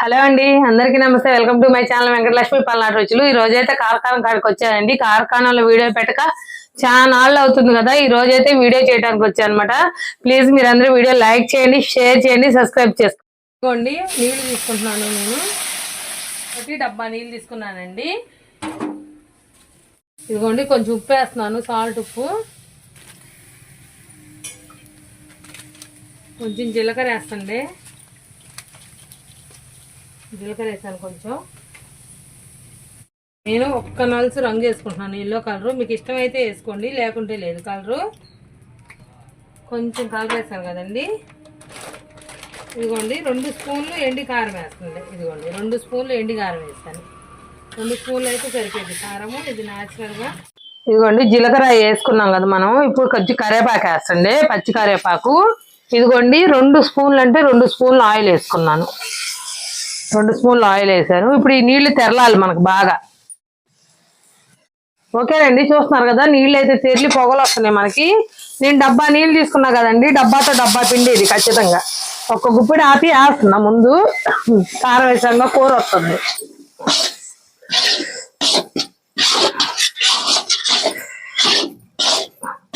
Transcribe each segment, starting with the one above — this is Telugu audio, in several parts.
హలో అండి అందరికీ నమస్తే. Welcome to my channel Venkatalakshmi Palnati రుచులు. ఈ రోజైతే కార్ఖానం కాడికి వచ్చానండి. కార్ఖానంలో వీడియో పెట్టక చాలా నాళ్ళు అవుతుంది కదా ఈ రోజైతే వీడియో చేయడానికి వచ్చానమాట. ప్లీజ్ మీరందరూ వీడియో లైక్ చేయండి షేర్ చేయండి సబ్స్క్రైబ్ చేసుకోండి. నీళ్ళు తీసుకుంటున్నాను నేను. ఒకటి డబ్బా నీళ్ళు తీసుకున్నానండి. ఇదిగోండి కొంచెం ఉప్పు వేస్తున్నాను సాల్ట్ ఉప్పు. కొంచెం జీలకర్ర వేస్తండి జీలకర్ర వేసాను కొంచెం. నేను ఒక్క నలుసు రంగు వేసుకుంటున్నాను. Yellow colour. మీకు ఇష్టమైతే వేసుకోండి లేకుంటే లేదు. కలరు కొంచెం కలర్ వేసాను కదండి. ఇదిగోండి రెండు స్పూన్లు ఎండి కారం వేస్తుంది ఇదిగోండి రెండు స్పూన్లు ఎండి కారం వేస్తాను రెండు స్పూన్లు అయితే సరిపోయింది. కారము ఇది న్యాచురల్గా ఇదిగోండి జీలకర్ర వేసుకున్నాం కదా మనం. ఇప్పుడు కొంచెం కరేపాకు వేస్తండి. పచ్చి కరేపాకు ఇదిగోండి రెండు స్పూన్లు అంటే రెండు స్పూన్లు ఆయిల్ వేసుకున్నాను. రెండు స్పూన్లు ఆయిల్ వేసాను. ఇప్పుడు ఈ నీళ్ళు తెరలాలి మనకు బాగా. ఓకేనండి చూస్తున్నారు కదా నీళ్ళు అయితే తెరిలి పొగలు వస్తున్నాయి మనకి. నేను డబ్బా నీళ్ళు తీసుకున్నా కదండి డబ్బాతో డబ్బా పిండి ఇది ఖచ్చితంగా. ఒక్క గుప్పిడి ఆపి వేస్తున్నా ముందు. కారం వేసంగా కూర వస్తుంది.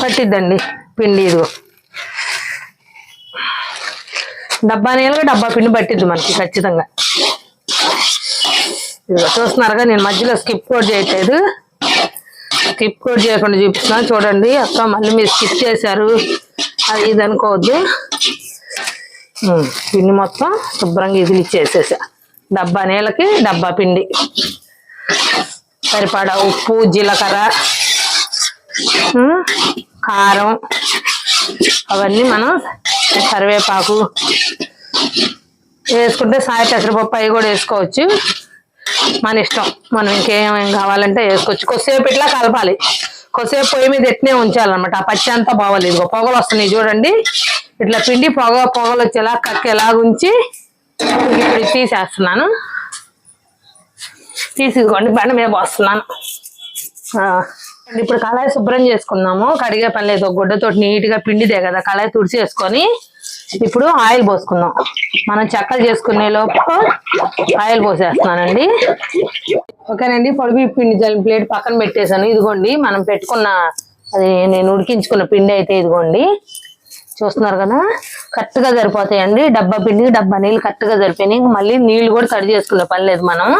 పట్టిద్దండి పిండి ఇదిగో. డబ్బా నీళ్ళగా డబ్బా పిండి పట్టిద్ది మనకి ఖచ్చితంగా. చూస్తున్నారుగా నేను మధ్యలో స్కిప్ కూడా చేయట్లేదు. స్కిప్ కూడా చేయకుండా చూపిస్తున్నాను చూడండి అక్క మళ్ళీ మీరు స్కిప్ చేశారు. అది ఇది అనుకోవద్దు. పిండి మొత్తం శుభ్రంగా ఇది ఇచ్చేసేసా డబ్బా నీళ్ళకి డబ్బా పిండి. సరిపడా ఉప్పు జీలకర్ర కారం అవన్నీ మనం కరివేపాకు వేసుకుంటే సాయ పెసరపప్పు అవి కూడా వేసుకోవచ్చు. మన ఇష్టం. మనం ఇంకేమేం కావాలంటే వేసుకోవచ్చు. కొద్దిసేపు ఇట్లా కలపాలి. కొద్దిసేపు పొయ్యి మీద ఎట్నే ఉంచాలన్నమాట. ఆ పచ్చి అంతా బాగోలేదు ఇంకో పొగలు వస్తున్నాయి చూడండి. ఇట్లా పిండి పొగ పొగలు వచ్చేలా ఎలా ఉంచి ఇప్పుడు తీసేస్తున్నాను. తీసుకోండి బండ మీద పోస్తున్నాను. ఇప్పుడు కళాయి శుభ్రం చేసుకున్నాము కడిగే పని లేదు. నీట్గా నీట్గా పిండిదే కదా కళాయి తుడిచి వేసుకొని ఇప్పుడు ఆయిల్ పోసుకుందాం. మనం చెక్కలు చేసుకునే లోపు ఆయిల్ పోసేస్తున్నానండి. ఓకేనండి పొడిపి పిండి జల్లి ప్లేట్ పక్కన పెట్టేశాను. ఇదిగోండి మనం పెట్టుకున్న అది నేను ఉడికించుకున్న పిండి అయితే ఇదిగోండి. చూస్తున్నారు కదా కరెక్ట్గా సరిపోతాయండి. డబ్బా పిండి డబ్బా నీళ్ళు కరెక్ట్గా సరిపోయినాయి. మళ్ళీ నీళ్ళు కూడా తడి చేసుకునే పని లేదు మనం.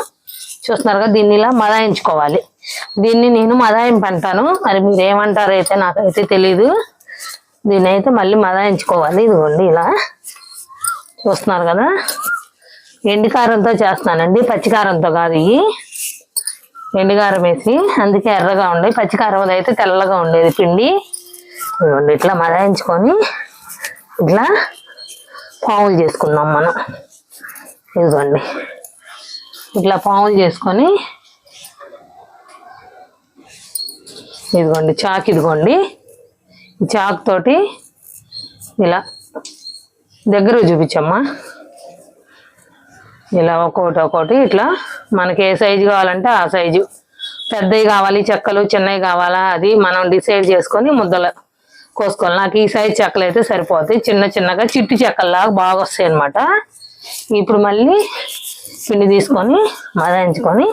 చూస్తున్నారు కదా దీన్ని ఇలా మదాయించుకోవాలి. దీన్ని నేను మదాయింపు అంటాను. మరి మీరు ఏమంటారు అయితే నాకైతే తెలీదు. దీన్ని అయితే మళ్ళీ మదాయించుకోవాలి. ఇదిగోండి ఇలా. చూస్తున్నారు కదా? ఎండికారంతో చేస్తున్నానండి. పచ్చికారంతో కాదు ఇవి. ఎండికారం వేసి అందుకే ఎర్రగా ఉండే పచ్చికారం అయితే తెల్లగా ఉండేది పిండి. ఇదిగోండి ఇట్లా మదాయించుకొని ఇట్లా పావులు చేసుకుందాం మనం. ఇదిగోండి. ఇట్లా పావులు చేసుకొని ఇదిగోండి చాక్ ఇదిగోండి. ఈ తోటి ఇలా దగ్గర చూపించమ్మా. ఇలా ఒక్కొక్కటి ఒక్కొక్కటి ఇట్లా మనకి ఏ సైజు కావాలంటే ఆ సైజు. పెద్దవి కావాలి చెక్కలు చిన్నవి కావాలా అది మనం డిసైడ్ చేసుకొని ముద్దలు కోసుకోవాలి. నాకు ఈ సైజు చెక్కలు అయితే సరిపోతాయి. చిన్న చిన్నగా చిట్టి చెక్కల్లాగా బాగా వస్తాయి అనమాట ఇప్పుడు మళ్ళీ పిండి తీసుకొని మదాయించుకొని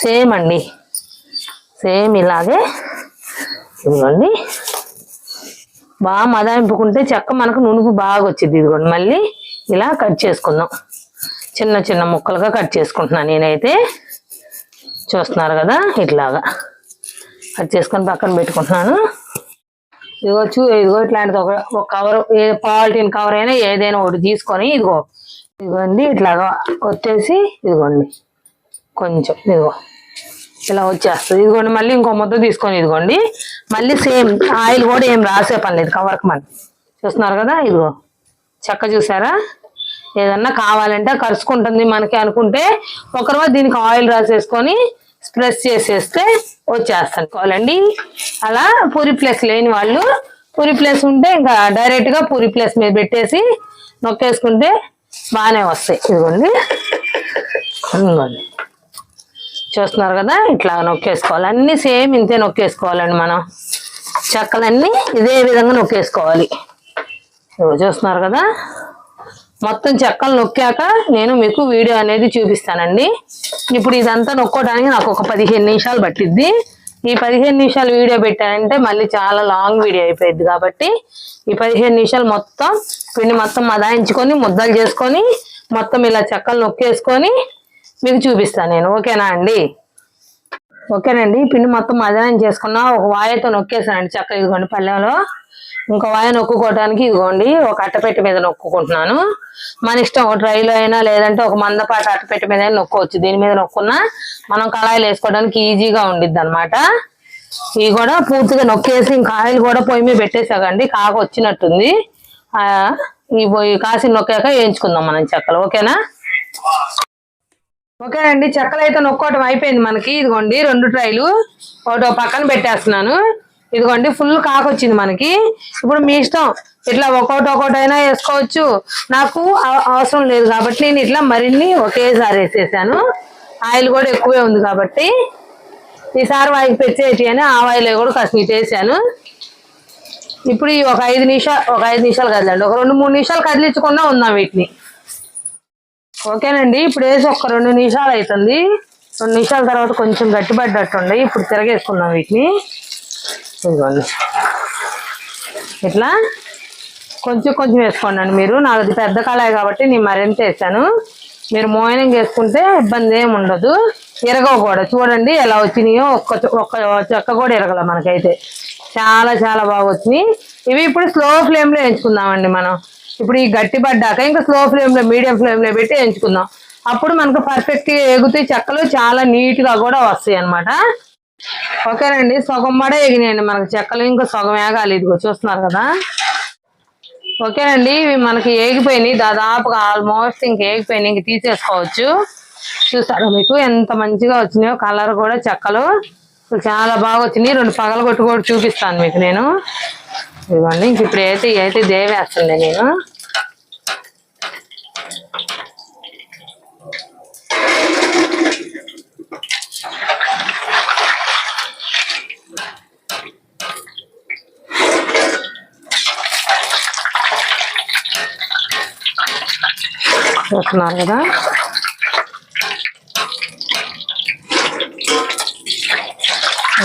సేమ్ అండి. సేమ్ ఇలాగే ఇదిగోండి బాగా మదాయింపుకుంటే చెక్క మనకు నునుపు బాగా వచ్చింది ఇదిగోండి. మళ్ళీ ఇలా కట్ చేసుకుందాం. చిన్న చిన్న ముక్కలుగా కట్ చేసుకుంటున్నాను నేనైతే. చూస్తున్నారు కదా? ఇట్లాగా. కట్ చేసుకొని పక్కన పెట్టుకుంటున్నాను. ఇదిగో చూ ఇదిగో ఇట్లాంటిది ఒక ఒక కవర్ ఏ పాలిటీన్ కవర్ అయినా ఏదైనా ఒకటి తీసుకొని ఇదిగో. ఇదిగోండి ఇట్లాగా వచ్చేసి ఇదిగోండి. కొంచెం ఇదిగో. ఇలా వచ్చేస్తుంది. ఇదిగోండి మళ్ళీ ఇంకో ముద్ద తీసుకొని ఇదిగోండి. మళ్ళీ సేమ్ ఆయిల్ కూడా ఏం రాసే పని లేదు కవర్కి చూస్తున్నారు కదా ఇదిగో. చెక్క చూసారా? ఏదన్నా కావాలంటే కరుచుకుంటుంది మనకి అనుకుంటే ఒక రోజు దీనికి ఆయిల్ రాసేసుకొని స్ప్రెస్ చేసేస్తే వచ్చేస్తాను కావాలండి. అలా పూరి ప్లేస్ లేని వాళ్ళు పూరి ప్లేస్ ఉంటే ఇంకా డైరెక్ట్గా పూరి ప్లేస్ మీద పెట్టేసి నొక్కేసుకుంటే బాగానే వస్తాయి. ఇదిగోండి. ఇదిగోండి. చూస్తున్నారు కదా ఇట్లా నొక్కేసుకోవాలి. అన్ని సేమ్ ఇంతే నొక్కేసుకోవాలండి మనం. చెక్కలన్నీ ఇదే విధంగా నొక్కేసుకోవాలి. చూస్తున్నారు కదా? మొత్తం చెక్కలు నొక్కాక నేను మీకు వీడియో అనేది చూపిస్తానండి. ఇప్పుడు ఇదంతా నొక్కోవడానికి నాకు ఒక పదిహేను నిమిషాలు పట్టిద్ది. ఈ పదిహేను నిమిషాలు వీడియో పెట్టానంటే మళ్ళీ చాలా లాంగ్ వీడియో అయిపోయింది కాబట్టి ఈ పదిహేను నిమిషాలు మొత్తం పిండి మొత్తం మదాయించుకొని ముద్దలు చేసుకొని మొత్తం ఇలా చెక్కలు నొక్కేసుకొని మీకు చూపిస్తాను నేను. ఓకేనా అండి? ఓకేనండి. పిండి మొత్తం మదనం చేసుకున్నా ఒక వాయతో నొక్కేసానండి చక్కగా ఇదిగోండి పళ్ళెంలో. ఇంకో వాయ నొక్కుకోవడానికి ఇదిగోండి ఒక అట్టపెట్టి మీద నొక్కుకుంటున్నాను. మన ఇష్టం ఒక ట్రైలో అయినా లేదంటే ఒక మందపాటి అట్టపెట్టి మీద అయినా నొక్కోవచ్చు. దీని మీద నొక్కున్నా మనం కళాయిలు వేసుకోవడానికి ఈజీగా ఉండిద్ది అనమాట ఇవి కూడా పూర్తిగా నొక్కేసి ఇంకా ఆయిల్ కూడా పొయ్యి మీద పెట్టేసాకండి కాక వచ్చినట్టుంది. ఈ పొయ్యి కాసి నొక్కాక వేయించుకుందాం మనం చెక్కలు ఓకేనా? ఓకేనండి చెక్కలు అయితే నొక్కోవటం అయిపోయింది మనకి. ఇదిగోండి రెండు ట్రైలు ఒకటో పక్కన పెట్టేస్తున్నాను. ఇదిగోండి ఫుల్ కాకొచ్చింది మనకి. ఇప్పుడు మీ ఇష్టం ఇట్లా ఒక్కొక్కటి ఒక్కోటైనా వేసుకోవచ్చు. నాకు అవ- అవసరం లేదు కాబట్టి నేను ఇట్లా మరిన్ని ఒకేసారి వేసేసాను. ఆయిల్ కూడా ఎక్కువే ఉంది కాబట్టి. ఈసారి వాయికి పెట్టేటి అని ఆ ఆయిల్ కూడా కాస్త ఇటు వేసాను. ఇప్పుడు ఈ ఒక ఐదు నిమిషాలు ఒక ఐదు నిమిషాలు కదలండి. ఒక రెండు మూడు నిమిషాలు కదిలించకుండా ఉందాం వీటిని. ఓకేనండి ఇప్పుడు వేసి ఒక రెండు నిమిషాలు అవుతుంది రెండు నిమిషాల తర్వాత కొంచెం గట్టిపడ్డట్టుండే ఇప్పుడు తిరగేసుకున్నాం వీటిని. ఇదిగోండి. ఇట్లా? కొంచెం కొంచెం వేసుకోండి మీరు. నాది పెద్ద కళాయి కాబట్టి నేను మరింత వేసాను. మీరు మోయనం వేసుకుంటే ఇబ్బంది ఏమి ఉండదు. ఇరగకూడదు చూడండి ఎలా వచ్చినాయో. ఒక్క ఒక్క చెక్క కూడా ఇరగల మనకైతే. చాలా చాలా బాగా వచ్చినాయి. ఇవి ఇప్పుడు స్లో ఫ్లేమ్లో వేయించుకుందామండి మనం. ఇప్పుడు ఈ గట్టి పడ్డాక ఇంకా స్లో ఫ్లేమ్లో మీడియం ఫ్లేమ్లో పెట్టి ఎంచుకుందాం. అప్పుడు మనకు పర్ఫెక్ట్గా ఎగుతాయి చెక్కలు చాలా నీట్గా కూడా వస్తాయి అన్నమాట. ఓకేనండి సగం మడ ఎగినాయండి మనకు చెక్కలు ఇంకా సగం ఏగాలి. ఇదిగో చూస్తున్నారు కదా. ఓకేనండి ఇవి మనకి ఏగిపోయినాయి. దాదాపుగా ఆల్మోస్ట్ ఇంక ఏగిపోయినాయి. ఇంక తీసేసుకోవచ్చు. చూసారా మీకు ఎంత మంచిగా వచ్చినాయో? కలర్ కూడా చెక్కలు. చాలా బాగా వచ్చినాయి. రెండు పగలు కొట్టు కూడా చూపిస్తాను మీకు నేను. ఇదిగోండి ఇంక ఇప్పుడు అయితే ఇవి వేస్తుంది నేను చూస్తున్నారు కదా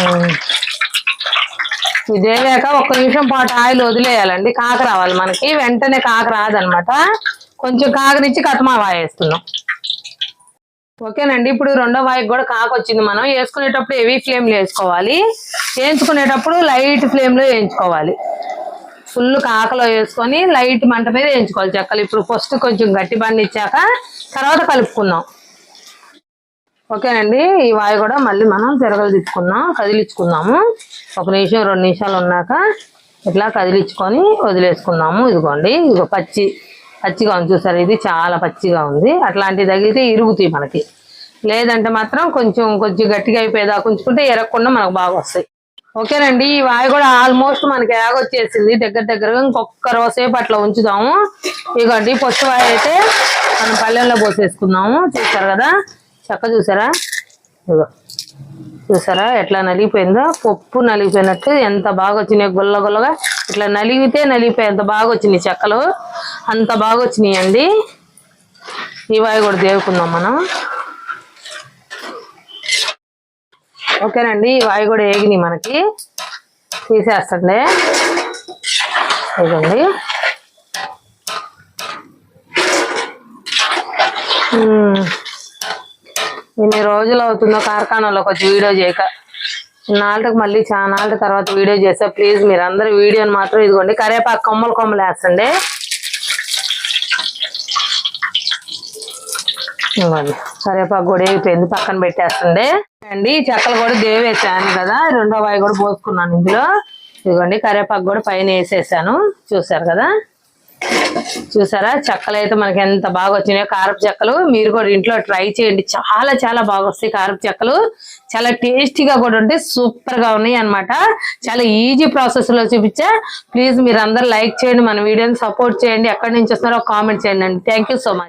ఉమ్. ఇదే లేక ఒక్క నిమిషం పాటు ఆయిల్ వదిలేయాలండి. కాక రావాలి మనకి. వెంటనే కాక రాదనమాట. కొంచెం కాకనిచ్చి కతమా వాయేస్తున్నాం. ఓకేనండి. ఇప్పుడు రెండో వాయికి కూడా కాక వచ్చింది మనం. వేసుకునేటప్పుడు హెవీ ఫ్లేమ్లో వేసుకోవాలి. వేయించుకునేటప్పుడు లైట్ ఫ్లేమ్లో వేయించుకోవాలి. ఫుల్ కాకలో వేసుకొని లైట్ మంట మీద వేయించుకోవాలి. చెక్కలు ఇప్పుడు ఫస్ట్ కొంచెం గట్టి బండి ఇచ్చాక తర్వాత కలుపుకుందాం. ఓకేనండి ఈ వాయి కూడా మళ్ళీ మనం తిరగలు తీసుకుందాం కదిలించుకుందాము. ఒక నిమిషం రెండు నిమిషాలు ఉన్నాక ఇట్లా కదిలించుకొని వదిలేసుకుందాము ఇదిగోండి. ఇదిగో పచ్చి పచ్చిగా ఉంది చూసారు? ఇది చాలా పచ్చిగా ఉంది. అట్లాంటివి తగిలితే ఇరుగుతాయి మనకి. లేదంటే మాత్రం కొంచెం కొంచెం గట్టిగా అయిపోయేదాకా ఉంచుకుంటే ఎరగకుండా మనకు బాగా వస్తాయి. ఓకేనండి ఈ వాయి కూడా ఆల్మోస్ట్ మనకి ఏగొచ్చేసింది దగ్గర దగ్గరగా ఇంకొక రోజుసేపు అట్లా ఉంచుదాము. ఇదిగోండి. పొచ్చి వాయి అయితే మనం పల్లెంలో పోసేసుకుందాము చూస్తారు కదా? చెక్క చూసారా? ఇదిగో. చూసారా? ఎట్లా నలిగిపోయిందో? పప్పు నలిగిపోయినట్టు ఎంత బాగా వచ్చినాయి గుల్ల గుల్లగా. ఇట్లా నలిగితే నలిగిపోయి ఎంత బాగా వచ్చినాయి చెక్కలు. అంత బాగా వచ్చినాయి అండి. ఈ కూడా దేవుకుందాం మనం. ఓకేనండి ఈ కూడా ఏగినాయి మనకి. తీసేస్తండి. ఇదండి మ్మ్. ఎన్ని రోజులు అవుతుందో కార్ఖానాలో కొంచెం వీడియో చేయక. నాళ్ళకి మళ్ళీ చాలా నాళ్ళ తర్వాత వీడియో చేస్తా. ప్లీజ్ మీరు అందరూ వీడియోని మాత్రం ఇదిగోండి. కరేపాకు కొమ్మలు కొమ్మలు వేస్తండి. ఇవ్వండి కరేపాకు కూడా అయిపోయింది పక్కన పెట్టేస్తుంది అండి చెక్కలు కూడా దేవేసాను కదా. రెండో వాయి కూడా పోసుకున్నాను ఇందులో. ఇదిగోండి కరేపాకు కూడా పైన వేసేసాను. చూసారు కదా? చూసారా? చెక్కలు అయితే మనకి ఎంత బాగా వచ్చినాయో కారపు చెక్కలు మీరు కూడా ఇంట్లో ట్రై చేయండి. చాలా చాలా బాగా వస్తాయి కారపు చెక్కలు. చాలా టేస్టీగా కూడా ఉంటాయి. సూపర్గా ఉన్నాయి అన్నమాట. చాలా ఈజీ ప్రాసెస్లో చూపించా. ప్లీజ్ మీరు అందరు లైక్ చేయండి. మన వీడియోని సపోర్ట్ చేయండి. ఎక్కడి నుంచి వస్తున్నారో కామెంట్ చేయండి అండి. Thank so much.